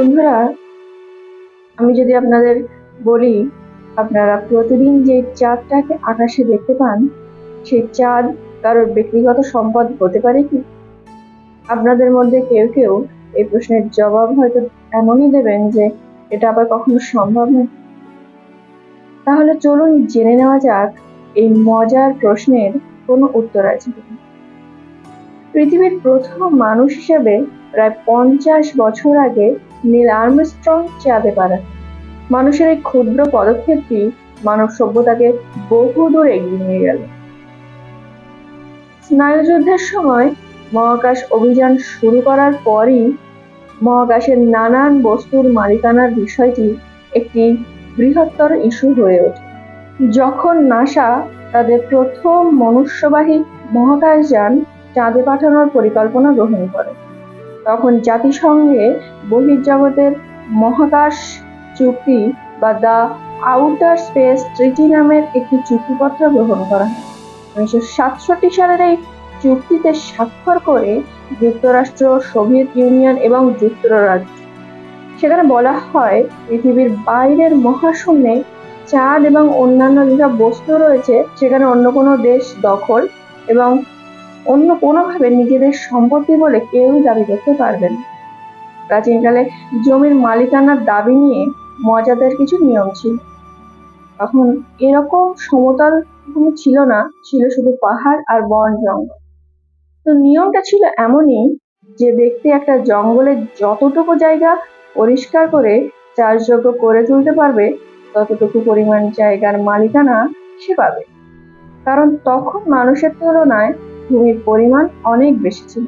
বন্ধুরা, আমি যদি আপনাদের বলি, আপনারা প্রতিদিন যে চাঁদটাকে আকাশে দেখতে পান, সেই চাঁদ কারোর ব্যক্তিগত সম্পদ হতে পারে কি? আপনাদের মধ্যে কেউ কেউ এই প্রশ্নের জবাব হয়তো এমনই দেবেন যে এটা আবার কখনো সম্ভব নয়। তাহলে চলুন জেনে নেওয়া যাক, এই মজার প্রশ্নের কোনো উত্তর আছে পৃথিবীর প্রথম মানুষ হিসেবে প্রায় পঞ্চাশ বছর আগে নীল আর্মস্ট্রং চাঁদে পা রাখেন। মানুষের এই ক্ষুদ্র পদক্ষেপটি মানব সভ্যতাকে বহুদূর এগিয়ে নিয়ে গেল স্নায়ুযুদ্ধের সময় মহাকাশ অভিযান শুরু করার পরই মহাকাশের নানান বস্তুর মালিকানার বিষয়টি একটি বৃহত্তর ইস্যু হয়ে ওঠে যখন নাসা তাদের প্রথম মনুষ্যবাহী মহাকাশযান চাঁদে পাঠানোর পরিকল্পনা গ্রহণ করে তখন জাতিসংঘে বহির্জগতের মহাকাশ চুক্তি বা দ্য আউটার স্পেস ট্রিটি নামের একটি চুক্তিপত্র গ্রহণ করা হয়। উনিশশো সাতষট্টি সালের এই চুক্তিতে স্বাক্ষর করে যুক্তরাষ্ট্র, সোভিয়েত ইউনিয়ন এবং যুক্তরাজ্য। সেখানে বলা হয়, পৃথিবীর বাইরের মহাশূন্যে চাঁদ এবং অন্যান্য যেসব বস্তু রয়েছে, সেখানে অন্য কোনো দেশ দখল এবং অন্য কোনোভাবে নিজেদের সম্পত্তি বলে কেউই দাবি করতে পারবে না। প্রাচীনকালে জমির মালিকানার দাবি নিয়ে মজাদার কিছু নিয়ম ছিল। তখন এরকম সমতল ভূমি ছিল না, ছিল শুধু পাহাড় আর বন জঙ্গল। তো নিয়মটা ছিল এমনই যে ব্যক্তি একটা জঙ্গলের যতটুকু জায়গা পরিষ্কার করে চাষযোগ্য করে তুলতে পারবে, ততটুকু পরিমাণ জায়গার মালিকানা সে পাবে। কারণ তখন মানুষের তুলনায় ভূমির পরিমাণ অনেক বেশি ছিল।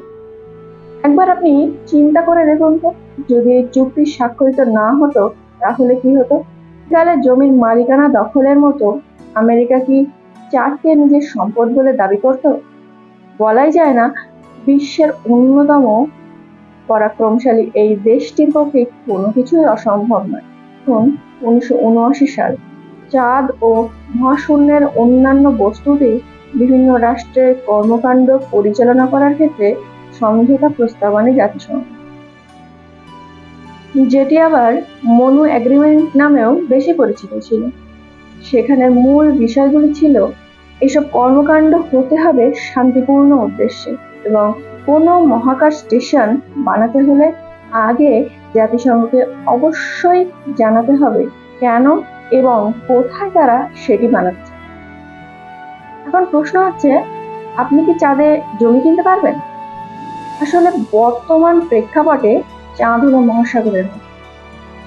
একবার আপনি চিন্তা করে দেখুন তো, যদি এই চুক্তি স্বাক্ষরিত না হতো, তাহলে কি হতো? তাহলে জমির মালিকানা দখলের মতো আমেরিকা কি চারকে নিজের সম্পদ বলে দাবি করত? বলাই যায় না, বিশ্বের অন্যতম পরাক্রমশালী এই দেশটির পক্ষে কোনো কিছুই অসম্ভব নয়। এখন উনিশশো উনআশি সাল। চাঁদ ও মহাশূন্যের অন্যান্য বস্তুতে বিভিন্ন রাষ্ট্রের কর্মকাণ্ড পরিচালনা করার ক্ষেত্রে সমঝোতা প্রস্তাব আনে জাতিসংঘ যেটি আবার মনু এগ্রিমেন্ট নামেও বেশি পরিচিত ছিল। সেখানের মূল বিষয়গুলি ছিল, এসব কর্মকাণ্ড হতে হবে শান্তিপূর্ণ উদ্দেশ্যে এবং কোনো মহাকাশ স্টেশন বানাতে হলে আগে জাতিসংঘকে অবশ্যই জানাতে হবে কেন এবং কোথায় তারা সেটি বানাচ্ছে। এখন প্রশ্ন হচ্ছে, আপনি কি চাঁদে জমি কিনতে পারবেন? আসলে বর্তমান প্রেক্ষাপটে চাঁদ হলো মহাসাগরের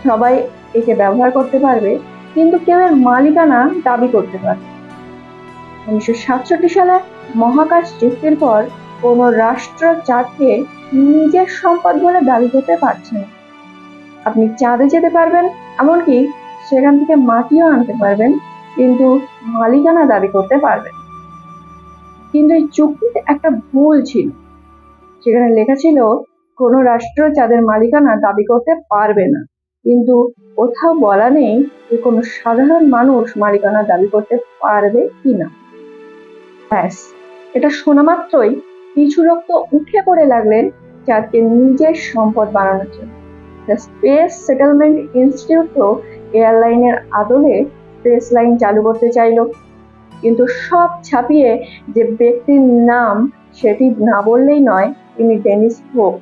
সবাই একে ব্যবহার করতে পারবে, কিন্তু কেউ এর মালিকানা দাবি করতে পারবে উনিশশো সাতষট্টি সালে মহাকাশ চুক্তির পর কোনো রাষ্ট্র চাঁদকে নিজের সম্পদ বলে দাবি করতে পারছে না। আপনি চাঁদে যেতে পারবেন, এমনকি সেখান থেকে মাটিও আনতে পারবেন, কিন্তু মালিকানা দাবি করতে পারবেন। কিন্তু এই চুক্তিতে একটা ভুল ছিল। সেখানে লেখা ছিল, কোনো রাষ্ট্র চাঁদের মালিকানা দাবি করতে পারবে না। কিন্তু কোথাও বলা নেই যে কোনো সাধারণ মানুষ মালিকানা দাবি করতে পারবে কিনা। ব্যাস, এটা শোনা মাত্রই কিছু রক্ত উঠে পড়ে লাগলেন চাঁদকে নিজের সম্পদ বানানোর জন্য। স্পেস সেটেলমেন্ট ইনস্টিটিউটও এয়ারলাইনের আদলে স্পেস লাইন চালু করতে চাইলো। কিন্তু সব ছাপিয়ে যে ব্যক্তির নাম সেটি না বললেই নয়, তিনি ডেনিস হোপ।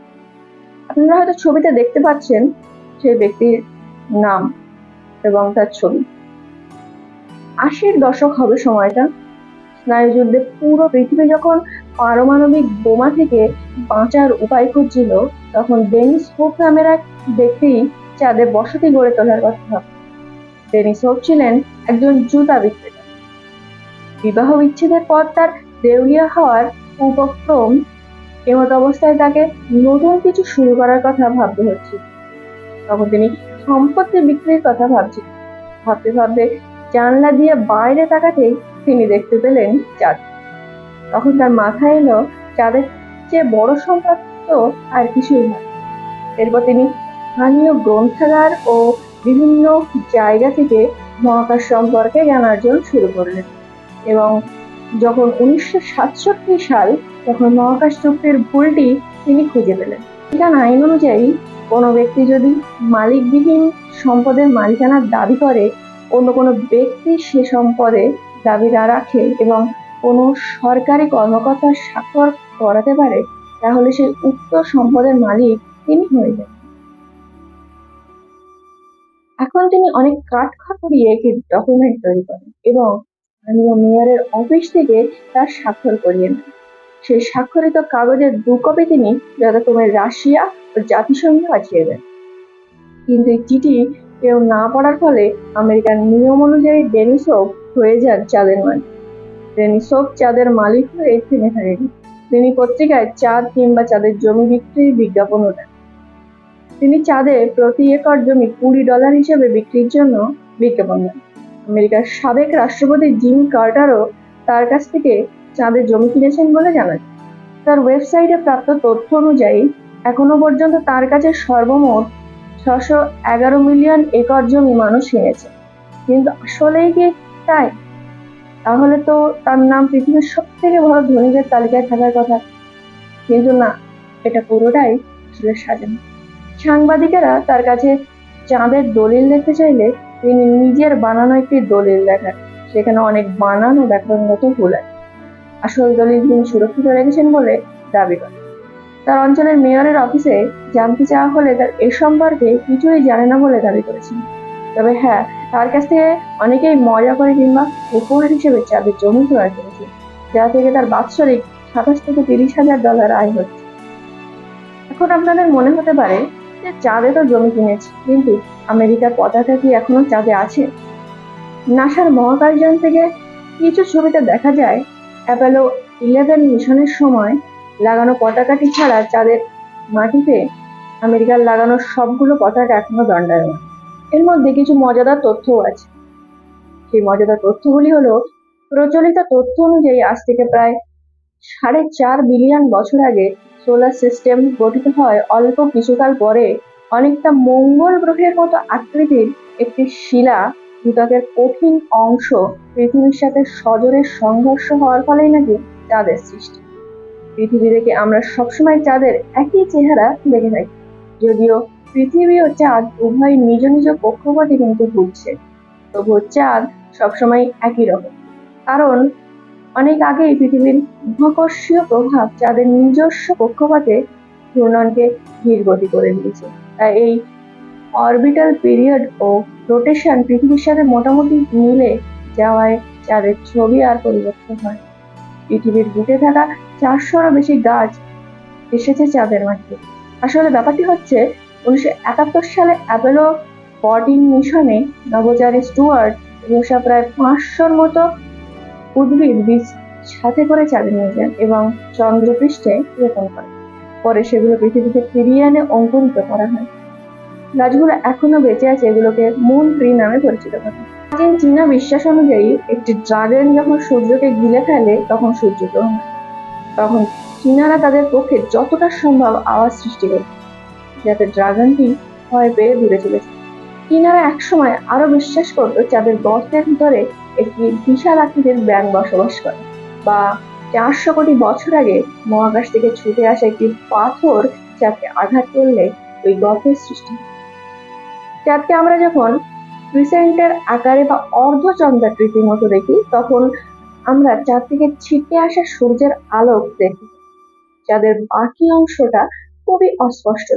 আপনারা হয়তো ছবিতে দেখতে পাচ্ছেন সেই ব্যক্তির নাম এবং তার ছবি। আশির দশক হবে সময়টা। স্নায়ুযুদ্ধে পুরো পৃথিবী যখন পারমাণবিক বোমা থেকে বাঁচার উপায় খুঁজছিল, তখন ডেনিস হোপ নামের এক ব্যক্তি চাঁদে বসতি গড়ে তোলার কথা। ডেনিস হোপ ছিলেন একজন জুতা বিক্রেতা। বিবাহ বিচ্ছেদের পর তার দেউলিয়া হওয়ার উপক্রম এমত অবস্থায় তাকে নতুন কিছু শুরু করার কথা ভাবতে হচ্ছে। তখন তিনি সম্পত্তি বিক্রির কথা ভাবছেন। ভাবতে ভাবতে জানলা দিয়ে বাইরে তাকাতেই তিনি দেখতে পেলেন চাঁদ। তখন তার মাথায় এলো চাঁদের চেয়ে বড় সম্পদ তো আর কিছুই নয় এরপর তিনি স্থানীয় গ্রন্থাগার ও বিভিন্ন জায়গা থেকে মহাকাশ সম্পর্কে জ্ঞানার্জন শুরু করলেন। এবং যখন উনিশশো সাতষট্টি সাল তখন মহাকাশ চুক্তির ভুলটি তিনি খুঁজে পেলেন। আমেরিকান আইন অনুযায়ী কোনো ব্যক্তি যদি মালিকবিহীন সম্পদের মালিকানার দাবি করে, অন্য কোনো ব্যক্তি সে সম্পদে দাবি না রাখে এবং কোনো সরকারি কর্মকর্তার স্বাক্ষর করাতে পারে, তাহলে সেই উক্ত সম্পদের মালিক তিনি হয়ে যান। এখন তিনি অনেক কাঠখড় করিয়ে একটি ডকুমেন্ট তৈরি করেন এবং স্থানীয় মেয়রের অফিস থেকে তার স্বাক্ষর করিয়ে নেন সেই স্বাক্ষরিত কাগজের দু কপি তিনি যথাক্রমে রাশিয়া ও জাতিসংঘে পাঠিয়ে দেন। কিন্তু এই চিঠি কেউ না পড়ার ফলে আমেরিকার নিয়ম অনুযায়ী ডেনিসোভ হয়ে যান চাঁদের মালিক। ডেনিসোভ চাঁদের মালিক হয়ে থেমে থাকেন। তিনি পত্রিকায় চাঁদ কিংবা চাঁদের জমি বিক্রির বিজ্ঞাপনও দেন। তিনি চাঁদে প্রতি একর জমি কুড়ি ডলার হিসেবে বিক্রির জন্য বিজ্ঞাপন দেন। আমেরিকার সাবেক রাষ্ট্রপতি জিম কার্টারও তার কাছ থেকে চাঁদের জমি কিনেছেন বলে জানা তার ওয়েবসাইটে প্রাপ্ত তথ্য অনুযায়ী, এখনও পর্যন্ত তার কাছে সর্বমোট ছশো এগারো মিলিয়ন একর জমি মানুষ কিনেছে। কিন্তু আসলেই কি তাই? তাহলে তো তার নাম পৃথিবীর সব থেকে বড় ধনীদের তালিকায় থাকার কথা। কিন্তু না, এটা পুরোটাই আসলে সাজানো। সাংবাদিকেরা তার কাছে চাঁদের দলিল দেখতে চাইলে তিনি নিজের বানানো একটি দলিল দেখান। সেখানে অনেক বানানো ব্যাকরণগত ভুল আছে। আসল দলিল তিনি সুরক্ষিত রেখেছেন বলে দাবি করেন। তার অঞ্চলের মেয়রের অফিসে জানতে চাওয়া হলে তার এ সম্পর্কে কিছুই জানে না বলে দাবি করেছেন। তবে হ্যাঁ তার কাছ থেকে অনেকেই মজা করে কিংবা উপহার হিসেবে চাঁদের জমি ক্রয় করেছে যা থেকে তার বাৎসরিক সাতাশ থেকে তিরিশ হাজার ডলার আয় হচ্ছে। এখন আপনাদের মনে হতে পারে চাঁদে তো জমি কিনেছে, কিন্তু আমেরিকার পতাকা কি এখনও চাঁদে আছে? নাসার মহাকাশযান থেকে কিছু ছবিতে দেখা যায়, অ্যাপোলো ইলেভেন মিশনের সময় লাগানো পতাকাটি ছাড়া চাঁদের মাটিতে আমেরিকার লাগানো সবগুলো পতাকা এখনও দণ্ডায়মান। এর মধ্যে কিছু মজাদার তথ্যও আছে। সেই মজাদার তথ্যগুলি হলো, প্রচলিত তথ্য অনুযায়ী আজ থেকে প্রায় সাড়ে চার বিলিয়ন বছর আগে সোলার সিস্টেম গঠিত হয় অল্প কিছুকাল পরে। অনেকটা মঙ্গল গ্রহের মতো আকৃতির একটি শিলা ভূত্বকের কঠিন অংশ পৃথিবীর সাথে সজোরে সংঘর্ষ হওয়ার ফলেই নাকি চাঁদের সৃষ্টি। পৃথিবী থেকে আমরা সবসময় চাঁদের একই চেহারা দেখে থাকি। যদিও পৃথিবী ও চাঁদ উভয় নিজ নিজ কক্ষপথে কিন্তু ঘুরছে। তবুও চাঁদ সবসময় একই রকম। কারণ অনেক আগেই পৃথিবীর মহাকর্ষীয় প্রভাব চাঁদের নিজস্ব কক্ষপথে ঘূর্ণনকে ধীর গতি করে দিয়েছে তাই এই অরবিটাল পিরিয়ড ও রোটেশন পৃথিবীর সাথে মোটামুটি মিলে যাওয়ায় চাঁদের ছবি আর পরিবর্তন হয়। পৃথিবীর বুকে থাকা চারশোরও বেশি গাছ এসেছে চাঁদের মাটিতে আসলে ব্যাপারটি হচ্ছে, উনিশশো একাত্তর সালে অ্যাপোলো ফরটিন মিশনে নভোচারী স্টুয়ার্ট রোসা প্রায় পাঁচশোর মতো উদ্ভিদ বীজ সাথে করে চাঁদে নিয়ে যান এবং চন্দ্রপৃষ্ঠে রোপণ করেন পরে সেগুলো পৃথিবীতে ফিরিয়ে এনে অঙ্কুরিত করা হয়। গাছগুলো এখনও বেঁচে আছে, এগুলোকে মুন ট্রি নামে পরিচিত করে প্রাচীন চীনা বিশ্বাস অনুযায়ী, একটি ড্রাগন যখন সূর্যকে গিলে ফেলে, তখন সূর্যগ্রহণ হয়। তখন চীনারা তাদের পক্ষে যতটা সম্ভব আওয়াজ সৃষ্টি করে, যাতে ড্রাগনটি ভয় পেয়ে দূরে চলে যায়। চীনারা একসময় আরও বিশ্বাস করতো চাঁদের গর্তের ভিতরে একটি বিশাল আকৃতির ব্যাঙ বসবাস করে বা চারশো কোটি বছর আগে মহাকাশ থেকে ছুটে আসা একটি পাথর চাঁদকে আঘাত করলে ওই গর্তের সৃষ্টি। চাঁদকে আমরা যখন ক্রিসেন্টের আকারে বা অর্ধচন্দ্রাকৃতির মতো দেখি, তখন আমরা চাঁদ থেকে ছিটে আসা সূর্যের আলোক দেখি চাঁদের বাকি অংশটা খুবই অস্পষ্ট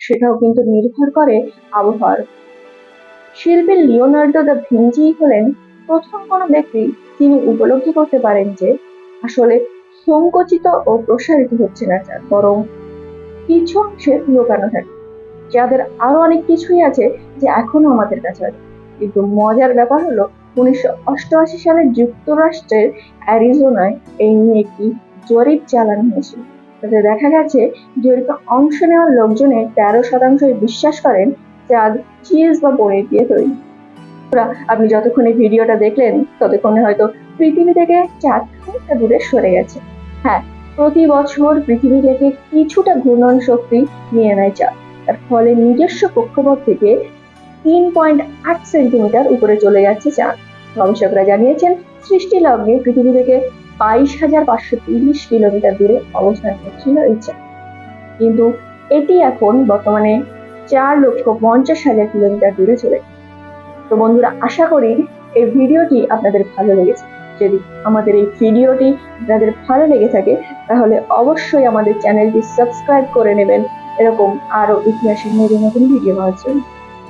সেটাও কিন্তু নির্ভর করে আবহাওয়ার। শিল্পী লিওনার্দো দ্য ভিঞ্চি হলেন প্রথম কোনো ব্যক্তি যিনি উপলব্ধি করতে পারেন যে আসলে সংকুচিত ও প্রসারিত হচ্ছে না চাঁদ বরং কিছু অংশে লুকানো থাকে, যাদের আরও অনেক কিছুই আছে যে এখনও আমাদের কাছে আছে। কিন্তু মজার ব্যাপার হলো, উনিশশো অষ্টআশি সালে যুক্তরাষ্ট্রের অ্যারিজোনায় এই নিয়ে একটি জরিপ চালানো হয়েছিল। তাতে দেখা গেছে জরিপে অংশ নেওয়ার লোকজনের তেরো শতাংশই বিশ্বাস করেন চাঁদ চিজ বা পনির দিয়ে তৈরি। আপনি যতক্ষণ এই ভিডিওটা দেখলেন, ততক্ষণে হয়তো পৃথিবী থেকে চাঁদ খানিকটা দূরে সরে গেছে। হ্যাঁ প্রতি বছর পৃথিবী থেকে কিছুটা ঘূর্ণন শক্তি নিয়ে নেয় চাঁদ। তার ফলে নিজস্ব কক্ষপথ থেকে তিন পয়েন্ট আট সেন্টিমিটার উপরে চলে যাচ্ছে চাঁদ। গবেষকরা জানিয়েছেন, সৃষ্টি লগ্নে পৃথিবী থেকে বাইশ হাজার পাঁচশো তিরিশ কিলোমিটার দূরে অবস্থান করছিল এই চাঁদ। কিন্তু এটি এখন বর্তমানে চার লক্ষ পঞ্চাশ হাজার কিলোমিটার দূরে চলে। তো বন্ধুরা, আশা করি এই ভিডিওটি আপনাদের ভালো লেগেছে। যদি আমাদের এই ভিডিওটি আপনাদের ভালো লেগে থাকে, তাহলে অবশ্যই আমাদের চ্যানেলটি সাবস্ক্রাইব করে নেবেন। এরকম আরও ইতিহাসের নতুন নতুন ভিডিও পাওয়ার জন্য।